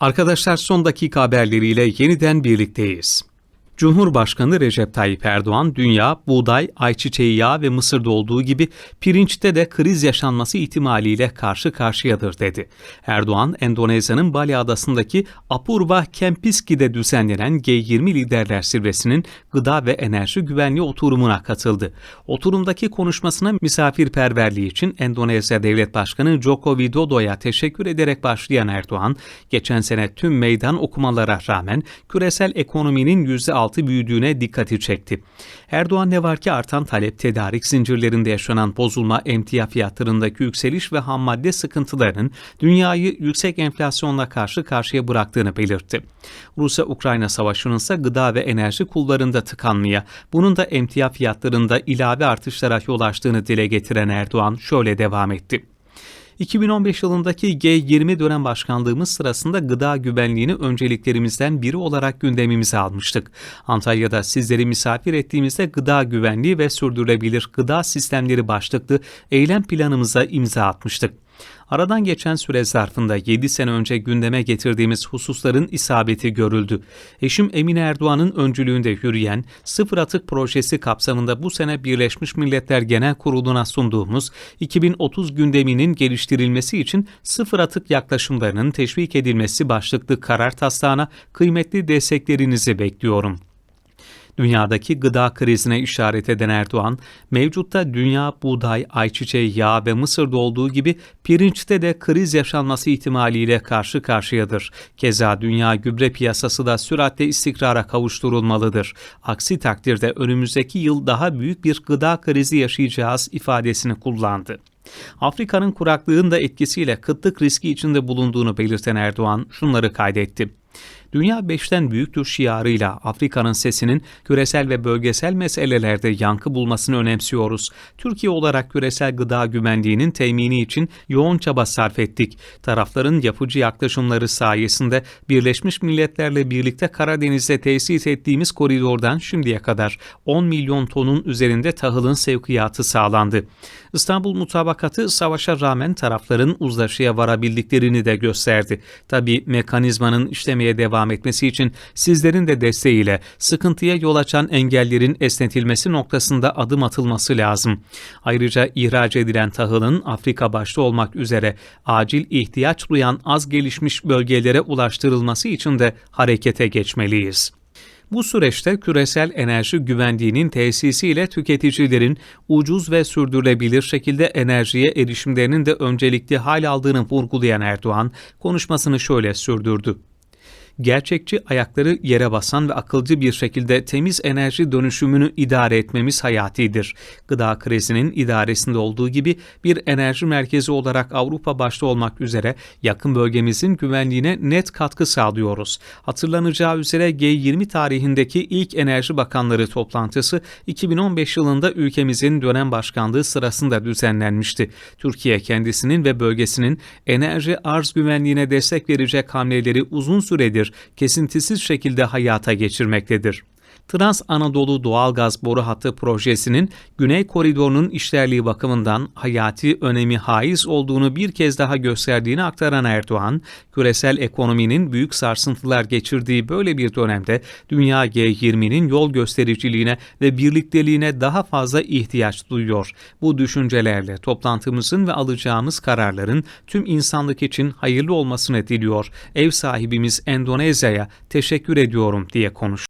Arkadaşlar son dakika haberleriyle yeniden birlikteyiz. Cumhurbaşkanı Recep Tayyip Erdoğan, dünya, buğday, ayçiçeği yağı ve mısırda olduğu gibi pirinçte de kriz yaşanması ihtimaliyle karşı karşıyadır dedi. Erdoğan, Endonezya'nın Bali Adası'ndaki Apurva Kempiski'de düzenlenen G20 Liderler Zirvesi'nin gıda ve enerji güvenliği oturumuna katıldı. Oturumdaki konuşmasına misafirperverliği için Endonezya Devlet Başkanı Joko Widodo'ya teşekkür ederek başlayan Erdoğan, geçen sene tüm meydan okumalara rağmen küresel ekonominin %6 büyüdüğüne dikkati çekti. Erdoğan ne var ki artan talep, tedarik zincirlerinde yaşanan bozulma, emtia fiyatlarındaki yükseliş ve ham madde sıkıntılarının dünyayı yüksek enflasyonla karşı karşıya bıraktığını belirtti. Rusya-Ukrayna savaşının ise gıda ve enerji kullarında tıkanmaya, bunun da emtia fiyatlarında ilave artışlara yol açtığını dile getiren Erdoğan şöyle devam etti. 2015 yılındaki G20 dönem başkanlığımız sırasında gıda güvenliğini önceliklerimizden biri olarak gündemimize almıştık. Antalya'da sizleri misafir ettiğimizde gıda güvenliği ve sürdürülebilir gıda sistemleri başlıklı eylem planımıza imza atmıştık. Aradan geçen süre zarfında 7 sene önce gündeme getirdiğimiz hususların isabeti görüldü. Eşim Emine Erdoğan'ın öncülüğünde yürüyen Sıfır Atık Projesi kapsamında bu sene Birleşmiş Milletler Genel Kurulu'na sunduğumuz 2030 gündeminin geliştirilmesi için sıfır atık yaklaşımlarının teşvik edilmesi başlıklı karar taslağına kıymetli desteklerinizi bekliyorum. Dünyadaki gıda krizine işaret eden Erdoğan, mevcutta dünya buğday, ayçiçeği, yağ ve mısırda olduğu gibi pirinçte de kriz yaşanması ihtimaliyle karşı karşıyadır. Keza dünya gübre piyasası da süratle istikrara kavuşturulmalıdır. Aksi takdirde önümüzdeki yıl daha büyük bir gıda krizi yaşayacağız ifadesini kullandı. Afrika'nın kuraklığın da etkisiyle kıtlık riski içinde bulunduğunu belirten Erdoğan şunları kaydetti. Dünya beşten büyüktür şiarıyla Afrika'nın sesinin küresel ve bölgesel meselelerde yankı bulmasını önemsiyoruz. Türkiye olarak küresel gıda güvenliğinin temini için yoğun çaba sarf ettik. Tarafların yapıcı yaklaşımları sayesinde Birleşmiş Milletler'le birlikte Karadeniz'de tesis ettiğimiz koridordan şimdiye kadar 10 milyon tonun üzerinde tahılın sevkiyatı sağlandı. İstanbul Mutabakatı savaşa rağmen tarafların uzlaşıya varabildiklerini de gösterdi. Tabi mekanizmanın işlemeye devam etmesi için sizlerin de desteğiyle sıkıntıya yol açan engellerin esnetilmesi noktasında adım atılması lazım. Ayrıca ihraç edilen tahılın Afrika başta olmak üzere acil ihtiyaç duyan az gelişmiş bölgelere ulaştırılması için de harekete geçmeliyiz. Bu süreçte küresel enerji güvenliğinin tesisiyle tüketicilerin ucuz ve sürdürülebilir şekilde enerjiye erişimlerinin de öncelikli hal aldığını vurgulayan Erdoğan konuşmasını şöyle sürdürdü gerçekçi ayakları yere basan ve akılcı bir şekilde temiz enerji dönüşümünü idare etmemiz hayatidir. Gıda krizinin idaresinde olduğu gibi bir enerji merkezi olarak Avrupa başta olmak üzere yakın bölgemizin güvenliğine net katkı sağlıyoruz. Hatırlanacağı üzere G20 tarihindeki ilk enerji bakanları toplantısı 2015 yılında ülkemizin dönem başkanlığı sırasında düzenlenmişti. Türkiye kendisinin ve bölgesinin enerji arz güvenliğine destek verecek hamleleri uzun süredir kesintisiz şekilde hayata geçirmektedir. Trans Anadolu Doğalgaz Boru Hattı projesinin Güney Koridoru'nun işlerliği bakımından hayati önemi haiz olduğunu bir kez daha gösterdiğini aktaran Erdoğan, küresel ekonominin büyük sarsıntılar geçirdiği böyle bir dönemde Dünya G20'nin yol göstericiliğine ve birlikteliğine daha fazla ihtiyaç duyuyor. Bu düşüncelerle toplantımızın ve alacağımız kararların tüm insanlık için hayırlı olmasını diliyor. Ev sahibimiz Endonezya'ya teşekkür ediyorum diye konuştu.